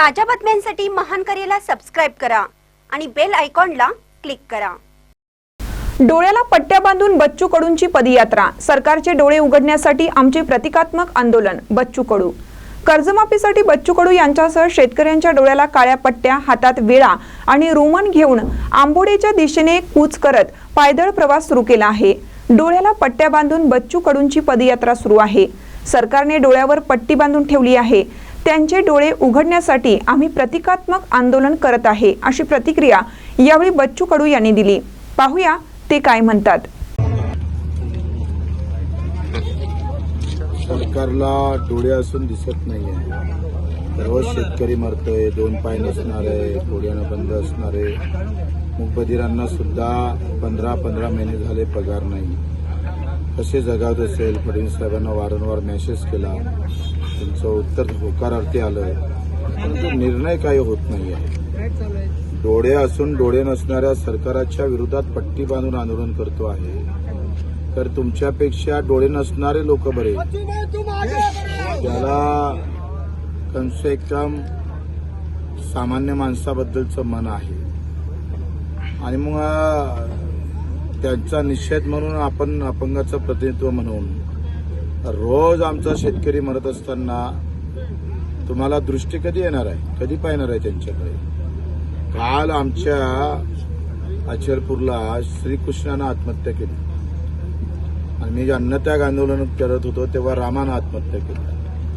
ताज्या बातम्यांसाठी महान करेला सबस्क्राईब करा आणि बेल आयकॉनला क्लिक करा. डोळ्याला पट्ट्या बांधून बच्चू कडूंची पदयात्रा. सरकारचे डोळे उघडण्यासाठी आमचे प्रतिकात्मक आंदोलन बच्चू कडू कर्जमाफीसाठी बच्चू कडू यांच्यासह शेतकऱ्यांच्या डोळ्याला काळ्या पट्ट्या हातात विळा आणि रोमन घेऊन आंबोडेच्या दिशेने कूच करत पायदळ प्रवास सुरू केला आहे. डोळ्याला पट्ट्या बांधून बच्चू कडूंची पदयात्रा सुरू आहे. सरकारने डोळ्यावर पट्टी बांधून ठेवली आहे. त्यांचे डोळे उघडण्यासाठी आम्ही प्रतिकात्मक आंदोलन करत आहे अशी प्रतिक्रिया यावेळी बच्चू कडू यांनी दिली. पाहूया ते काय म्हणतात. सरकारला डोळे असून दिसत नाहीये. रोज शेतकरी मरतोय दोन पाय नसणारे डोळ्यानं बंद असणारे मुकबधिरांना सुद्धा पंधरा पंधरा महिने झाले पगार नाही. कसे जगावत असेल? फडणवीस साहेबांना वारंवार मेसेज केला. त्यांचं उत्तर होकारार्थी आलं परंतु निर्णय काही होत नाहीये. डोळे असून डोळे नसणाऱ्या सरकाराच्या विरोधात पट्टी बांधून आंदोलन करतो आहे. तर तुमच्यापेक्षा डोळे नसणारे लोक बरे. त्याला कमसे कम सामान्य माणसाबद्दलचं मन आहे. आणि मग त्यांचा निषेध म्हणून आपण अपंगाचं प्रतिनिधित्व म्हणून रोज आमचा शेतकरी मरत असताना तुम्हाला दृष्टी कधी येणार आहे? कधी पाहणार आहे त्यांच्याकडे? काल आमच्या अचलपूरला श्रीकृष्णानं आत्महत्या केली. आणि मी जे अन्नत्याग आंदोलन करत होतो तेव्हा रामानं आत्महत्या केली.